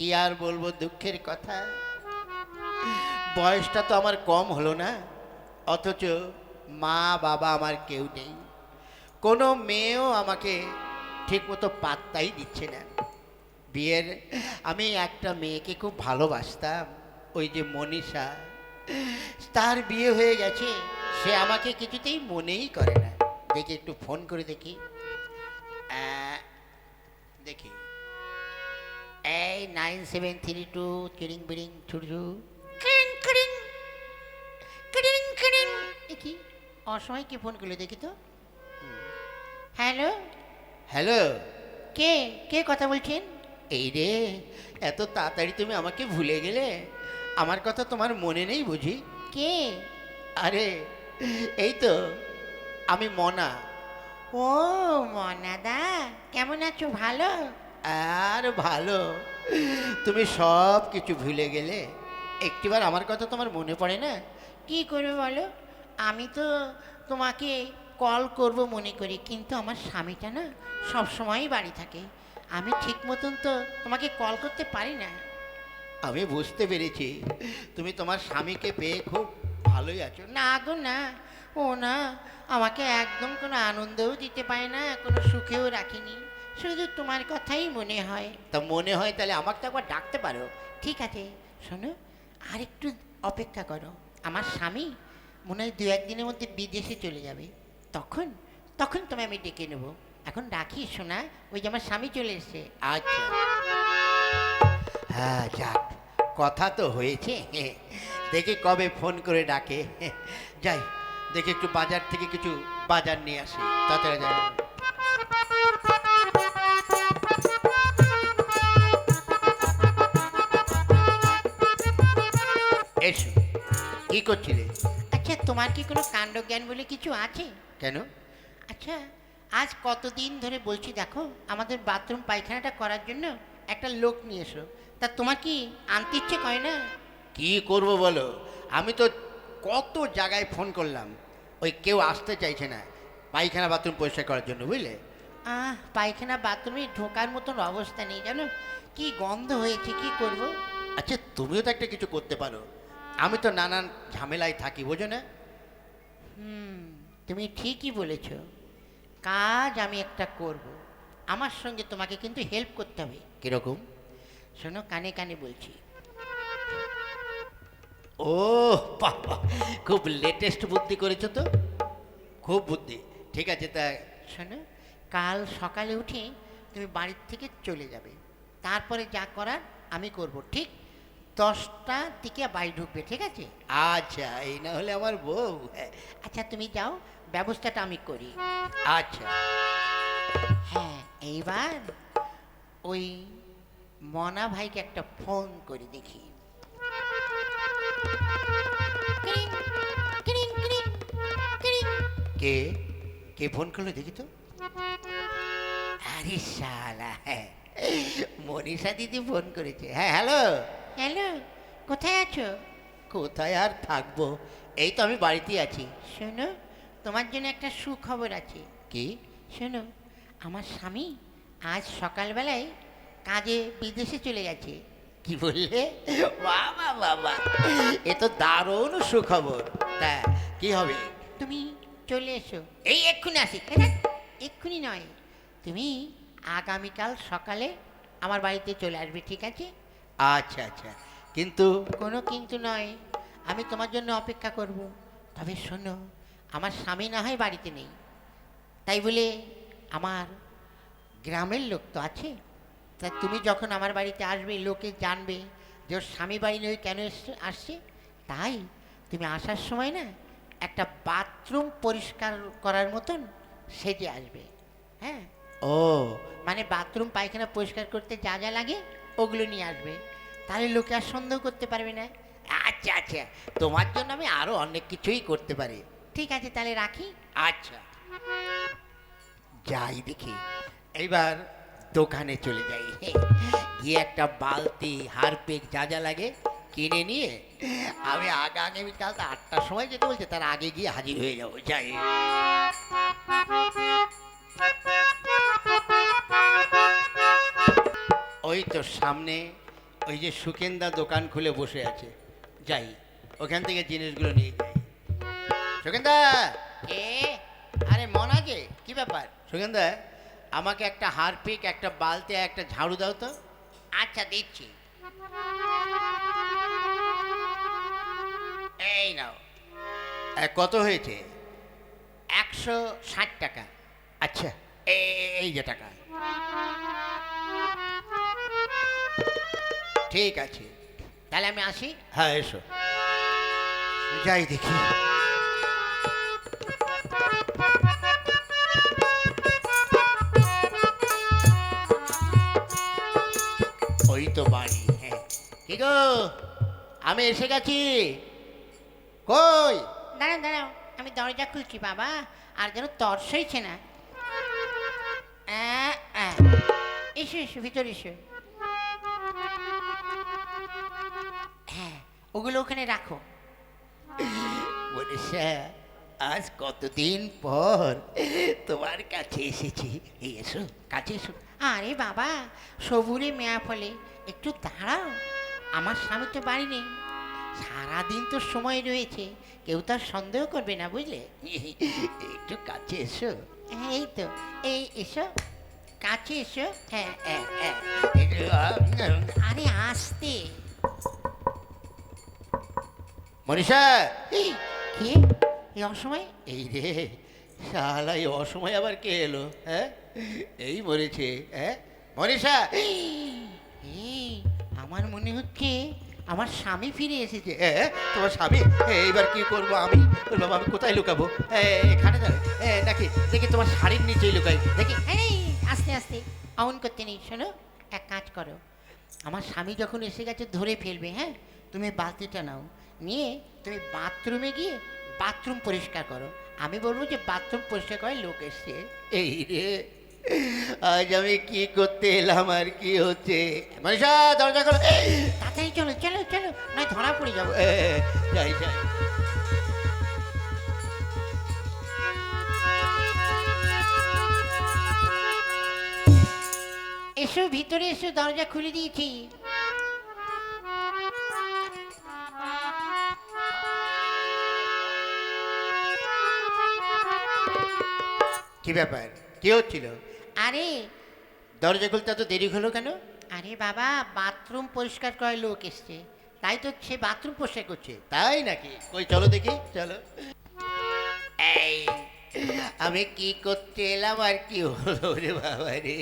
কি আর বলব দুঃখের কথা? বয়সটা তো আমার কম হলো না, অথচ মা বাবা আমার কেউ নেই। কোনো মেয়েও আমাকে ঠিকমতো পাত্তাই দিচ্ছে না। বিয়ের, আমি একটা মেয়েকে খুব ভালোবাসতাম, ওই যে মনীষা। তার বিয়ে হয়ে গেছে, সে আমাকে কিছুতেই মনেই করে না। দেখি একটু ফোন করে দেখি। দেখি। এই নাইন সেভেন থ্রি টু চিরিং বিরিং ছুটু কিরিং কিরিং। কিরিং কিরিং। এ কি? অসময় কে ফোন করল দেখি তো। হ্যালো? হ্যালো? কে? কে কথা বলছেন? এই রে এত তাড়াতাড়ি তুমি আমাকে ভুলে গেলে? আমার কথা তোমার মনে নেই বুঝি? কে? আরে এই তো আমি মনা। ও মনাদা কেমন আছো? ভালো? আর ভালো। তুমি সব কিছু ভুলে গেলে একটিবার আমার কথা তোমার মনে পড়ে না? কি করবে বলো? আমি তো তোমাকে কল করব মনে করি কিন্তু আমার স্বামীটা না সব সময়ই বাড়ি থাকে। আমি ঠিক মতন তো তোমাকে কল করতে পারি না। আমি বুঝতে পেরেছি। তুমি তোমার স্বামীকে পেয়ে খুব ভালোই আছো। না গো না। ও না আমাকে একদম কোনো আনন্দও দিতে পারে না কোনো সুখেও রাখিনি। শুধু তোমার কথাই মনে হয়। তা মনে হয় তাহলে আমাকে তো একবার ডাকতে পারো। ঠিক আছে শোনো আর একটু অপেক্ষা করো। আমার স্বামী মনে হয় দু একদিনের মধ্যে বিদেশে চলে যাবে। তখন তখন তোমায় আমি ডেকে নেব। এখন রাখি শোনা ওই যে আমার স্বামী চলে এসছে। আচ্ছা। হ্যাঁ যাক কথা তো হয়েছে। দেখি কবে ফোন করে ডাকে। যাই দেখি একটু বাজার থেকে কিছু বাজার নিয়ে আসি। তাড়াতাড়ি যাই। কি করছিলে? আচ্ছা তোমার কি কোনো কাণ্ডজ্ঞান বলে কিছু আছে? কেন? আচ্ছা আজ কতদিন ধরে বলছি দেখো আমাদের বাথরুম পায়খানাটা করার জন্য একটা লোক নিয়ে এসো। তা তোমার কি আনতে ইচ্ছে করে না? কি করব বলো? আমি তো কত জায়গায় ফোন করলাম ওই কেউ আসতে চাইছে না পায়খানা বাথরুম পরিষ্কার করার জন্য বুঝলে? আহ পায়খানা বাথরুমে ঢোকার মতন অবস্থা নেই জানো? কি গন্ধ হয়েছে কি করব? আচ্ছা তুমিও তো একটা কিছু করতে পারো। আমি তো নানান ঝামেলায় থাকি বোঝো না? হুম। তুমি ঠিকই বলেছ। কাজ আমি একটা করব। আমার সঙ্গে তোমাকে কিন্তু হেল্প করতে হবে। কীরকম? শোনো কানে কানে বলছি। ও বাবা খুব লেটেস্ট বুদ্ধি করেছ তো। খুব বুদ্ধি। ঠিক আছে তা শোনো কাল সকালে উঠে তুমি বাড়ির থেকে চলে যাবে। তারপরে যা করার আমি করব ঠিক? দশটা দিকে বাড়ি ঢুকবে ঠিক আছে? আচ্ছা এই না হলে আমার বউ। আচ্ছা তুমি যাও ব্যবস্থাটা আমি করি। আচ্ছা। হ্যাঁ এইবার ওই মনা ভাইকে একটা ফোন করে দেখি। কে? কে ফোন করল দেখি তো। আরে শালা হ্যাঁ মনীষা দিদি ফোন করেছে। হ্যাঁ হ্যালো। হ্যালো কোথায় আছো? কোথায় আর থাকব? এই তো আমি বাড়িতেই আছি। শোনো তোমার জন্য একটা সুখবর আছে। কি? শোনো আমার স্বামী আজ সকালবেলায় কাজে বিদেশে চলে গেছে। কি বললে? বাবা বাবা এ তো দারুণ সুখবর। তা কি হবে? তুমি চলে এসো। এই এক্ষুনি আসি। এক্ষুনি নয়। তুমি আগামীকাল সকালে আমার বাড়িতে চলে আসবে ঠিক আছে? আচ্ছা আচ্ছা। কিন্তু কোনো কিন্তু নয় আমি তোমার জন্য অপেক্ষা করব। তবে শোনো আমার স্বামী না হয় বাড়িতে নেই। তাই বলে আমার গ্রামের লোক তো আছে। তা তুমি যখন আমার বাড়িতে আসবে লোকে জানবে যে ওর স্বামী বাড়ি নয় কেন এসছে আসছে? তাই তুমি আসার সময় না একটা বাথরুম পরিষ্কার করার মতন সেজে আসবে। হ্যাঁ? ও। মানে বাথরুম পায়খানা পরিষ্কার করতে যা যা লাগে ওগুলো নিয়ে আসবে। তাহলে লোকে আর সন্দেহ করতে পারবে না। আচ্ছা আচ্ছা। তোমার জন্য আমি আরও অনেক কিছুই করতে পারি। ঠিক আছে তাহলে রাখি। আচ্ছা। যাই দেখি। এইবার দোকানে চলে যাই। গিয়ে একটা বালতি হারপেক যা যা লাগে কিনে নিয়ে আমি আগে আগে আমি তো আটটার সময় যেতে বলছে তার আগে গিয়ে হাজির হয়ে যাব। যাই। ওই তো সামনে ওই যে সুকেন্দা দোকান খুলে বসে আছে। যাই ওখান থেকে জিনিসগুলো নিয়ে যাই। সুকেন্দা! কে? আরে মন আছে কি ব্যাপার? সুকেন্দা আমাকে একটা হারপিক একটা বালতি একটা ঝাড়ু দাও তো। আচ্ছা দিচ্ছি। এই নাও। কত হয়েছে? একশো ষাট টাকা। আচ্ছা এই যে টাকা। ঠিক আছে। তাহলে আমি আসি? হ্যাঁ এসো। যাই দেখি। ওই তো বাড়ি হ্যাঁ। কি গো আমি এসে গেছি? কই? দাঁড়াও দাঁড়াও আমি দরজা খুলছি বাবা আর যেন তর্স হয়েছে না। এসো এসো ভিতরে এসো। ওগুলো ওখানে রাখো। মনীষা আজ কতদিন পর তোমার কাছে এসেছি। এই এসো কাছে এসো। আরে বাবা সবুরে মেয়া ফলে একটু দাঁড়াও আমার স্বামী তো বাড়ি নেই। সারাদিন তো সময় রয়েছে কেউ তার সন্দেহ করবে না বুঝলে? একটু কাছে এসো। হ্যাঁ এই তো এই এসো কাছে এসো হ্যাঁ হ্যাঁ হ্যাঁ। আরে আসতে। মনীষা কে? এই অসময়? এই রে শালা এই অসময় আবার কে এলো হ্যাঁ? এই মরেছে হ্যাঁ? মনীষা এই আমার মনে হচ্ছে আমার স্বামী ফিরে এসেছে এ, তোমার স্বামী? এইবার কি করব আমি? বললাম আমি কোথায় লুকাবো? এখানে এ, নাকি দেখি তোমার শাড়ির নিচেই লুকাই। দেখি। এই আস্তে আস্তে অমন করতে নেই শোনো এক কাজ করো। আমার স্বামী যখন এসে গেছে ধরে ফেলবে হ্যাঁ? তুমি বালতিটা নাও। নিয়ে তুমি বাথরুমে গিয়ে বাথরুম পরিষ্কার করো। আমি বলব যে বাথরুম পরিষ্কার করে লোক এসছে। এই রে আজ আমি কি করতে এলাম আর কি হচ্ছে? মনীষা দরজা করো তাড়াতাড়ি চলো চলো চলো নয় ধরা পড়ে যাব। যাই যাই। এসো ভিতরে এসো দরজা খুলে দিয়েছি। কি ব্যাপার? কি হচ্ছিল? আরে। দরজা খুলতে এত দেরি হলো কেন? আরে বাবা বাথরুম পরিষ্কার করে লোক এসছে। তাই তো সে বাথরুম পরিষ্কার করছে। তাই নাকি? কই চলো দেখি চলো। এই আমি কি করতে এলাম আর কি হলো রে বাবা রে?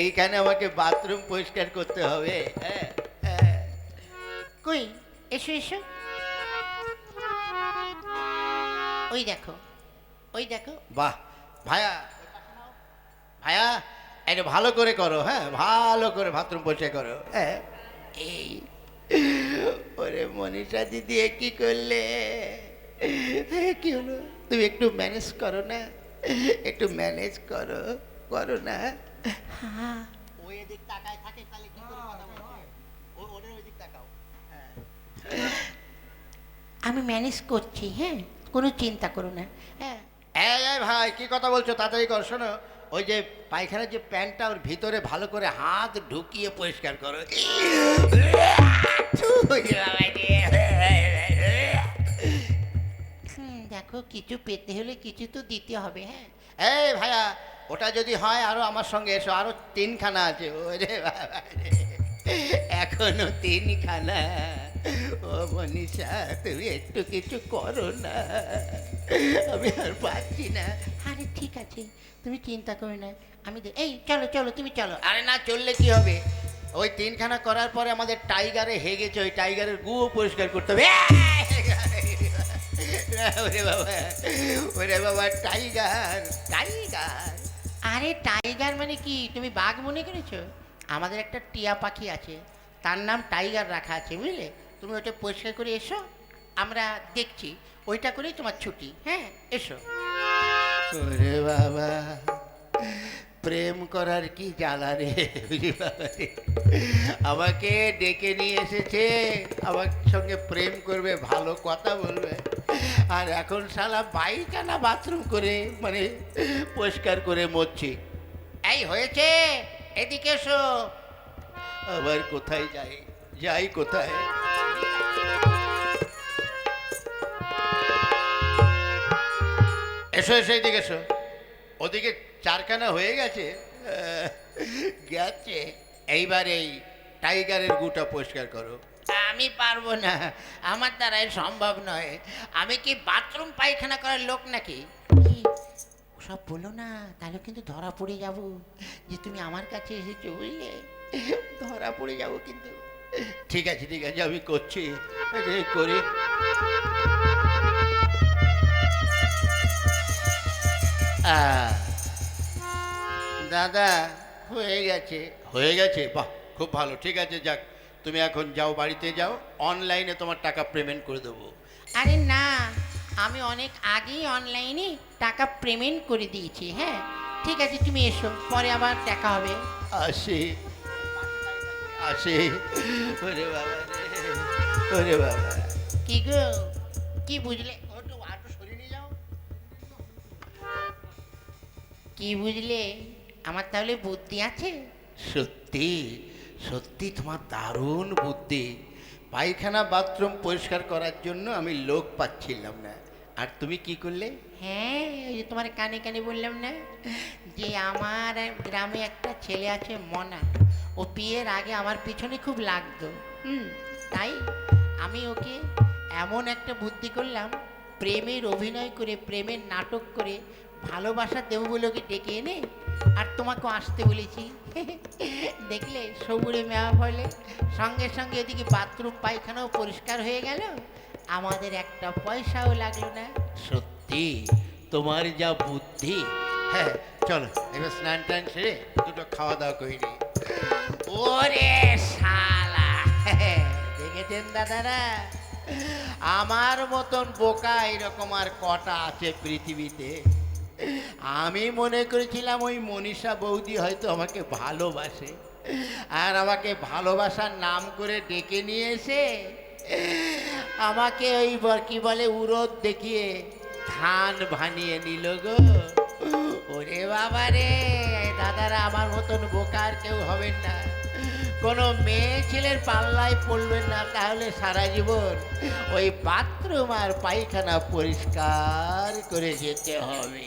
এইখানে আমাকে বাথরুম পরিষ্কার করতে হবে হ্যাঁ হ্যাঁ। কই এসো এসো। ওই দেখো ওই দেখো। বাহ ভায়া ভায়া এটা ভালো করে করো হ্যাঁ? ভালো করে বাথরুম পরিষ্কার করো। হ্যাঁ এই ওরে মনীষা দিদি কি করলে? কি হলো? তুমি একটু ম্যানেজ করো না? একটু ম্যানেজ করো করো না? হ্যাঁ। ওই এদিক তাকায় থাকে তাহলে কি করে কথা বলবে? ও ওদের ওই দিক তাকাও। আমি ম্যানেজ করছি হ্যাঁ? কোনো চিন্তা করো না হ্যাঁ? এই ভাই কি কথা বলছো? তাড়াতাড়ি কর শোনো। ওই যে পায়খানার যে প্যান্টটা ওর ভিতরে ভালো করে হাত ঢুকিয়ে পরিষ্কার করো। দেখো কিছু পেতে হলে কিছু তো দিতে হবে হ্যাঁ? এই ভাইয়া ওটা যদি হয় আরও আমার সঙ্গে এসো। আরও তিনখানা আছে। ওরে বাবা রে। এখনও তিনখানা। ও মনীষা তুমি একটু কিছু করো না। আমি আর পাচ্ছি না। আরে ঠিক আছে, তুমি চিন্তা করো না। আমি এই, চলো চলো, তুমি চলো। আরে না, চললে কি হবে? ওই তিনখানা করার পরে আমাদের টাইগারে হেগেছে ওই টাইগারের গুও পরিষ্কার করতে হবে। ওরে বাবা ওরে বাবা, টাইগার টাইগার। আরে টাইগার মানে কি? তুমি বাঘ মনে করেছ? আমাদের একটা টিয়া পাখি আছে, তার নাম টাইগার রাখা আছে, বুঝলে? তুমি ওটা পরিষ্কার করে এসো। আমরা দেখছি ওইটা করেই তোমার ছুটি। হ্যাঁ এসো। ওরে বাবা প্রেম করার কি জ্বালা রে। আমাকে ডেকে নিয়ে এসেছে আমার সঙ্গে প্রেম করবে ভালো কথা বলবে। আর এখন শালা বাইকানা বাথরুম করে মানে পরিষ্কার করে মরছি। এই হয়েছে এদিকে এসো। আবার কোথায় যাই? যাই কোথায়? এসো এসো এদিকে এসো। ওদিকে চারখানা হয়ে গেছে গেছে। এইবার এই টাইগারের গুটা পরিষ্কার করো। আমি পারব না আমার দ্বারাই সম্ভব নয়। আমি কি বাথরুম পায়খানা করার লোক নাকি? সব বলো না তাহলে কিন্তু ধরা পড়ে যাব। যে তুমি আমার কাছে এসেছ বুঝলে? ধরা পড়ে যাব কিন্তু। ঠিক আছে ঠিক আছে আমি করছি। করি। দাদা হয়ে গেছে। হয়ে গেছে? বাহ খুব ভালো। ঠিক আছে যাক তুমি এখন যাও বাড়িতে যাও অনলাইনে তোমার টাকা পেমেন্ট করে দেবো। আরে না আমি অনেক আগেই অনলাইনে টাকা পেমেন্ট করে দিয়েছি হ্যাঁ? ঠিক আছে তুমি এসো পরে আবার দেখা হবে। আসি। আসি। ওরে বাবা রে ওরে বাবা কি গো কি বুঝলে? কি বুঝলে? আমার তাহলে বুদ্ধি আছে? সত্যি সত্যি তোমার দারুণ বুদ্ধি। পায়খানা বাথরুম পরিষ্কার করার জন্য আমি লোক পাচ্ছিলাম না। আর তুমি কি করলে? হ্যাঁ ওই যে তোমার কানে কানে বললাম না যে আমার গ্রামে একটা ছেলে আছে মনা। ও বিয়ের আগে আমার পিছনে খুব লাগতো। হুম তাই আমি ওকে এমন একটা বুদ্ধি করলাম প্রেমের অভিনয় করে প্রেমের নাটক করে ভালোবাসা দেবো বলে ওকে ডেকে এনে আর তোমাকেও আসতে বলেছি। দেখলে সবুরে মেয়া ফলে সঙ্গে সঙ্গে এদিকে বাথরুম, পায়খানাও পরিষ্কার হয়ে গেল। আমাদের একটা পয়সাও লাগল না। সত্যি? তোমার যা বুদ্ধি। হ্যাঁ চলো, এবার স্নান টান সেরে দুটো খাওয়া দাওয়া করিনি ওরে শালা! দেখেছেন দাদারা? আমার মতন বোকা এরকম আর কটা আছে পৃথিবীতে। আমি মনে করেছিলাম ওই মনীষা বৌদি হয়তো আমাকে ভালোবাসে। আর আমাকে ভালোবাসার নাম করে ডেকে নিয়ে এসে আমাকে ওই কি বলে উরদ দেখিয়ে ধান ভানিয়ে নিল গো। ওরে বাবা রে দাদারা আমার মতন বোকার কেউ হবেন না। কোনো মেয়ে ছেলের পাল্লায় পড়বেন না, তাহলে সারা জীবন ওই বাথরুম আর পায়খানা পরিষ্কার করে যেতে হবে।